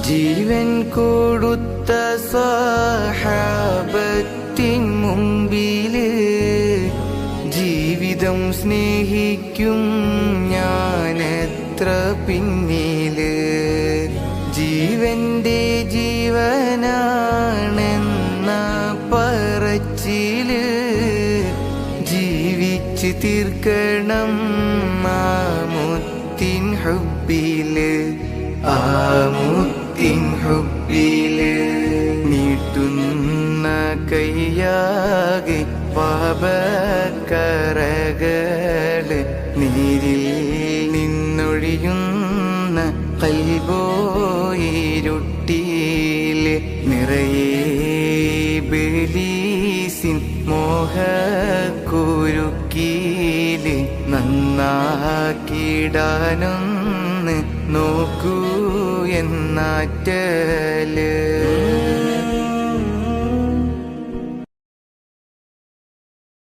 ജീവൻ കൊടുത്ത സ്വഹാബത്തിൻ മുമ്പിൽ ജീവിതം സ്നേഹിക്കും ഞാനെത്ര പിന്നിൽ. ജീവന്റെ ജീവനാണെന്ന പറച്ചിൽ ജീവിച്ച് തീർക്കണം മാമുത്തിൻ ഹുബിൽ ആമുത്തിൻ ഹുബിൽ നീട്ടുന്ന കയ്യാകെ പാപക്കരകൾ നീരിൽ നിന്നൊഴിയുന്ന കൽബോയിരുട്ടിയിൽ നിറയെ ബലീസിൻ മോഹക്കുരുക്കീൽ നന്നാക്കിടാനൊന്ന് നോക്കൂ. എന്നാറ്റല്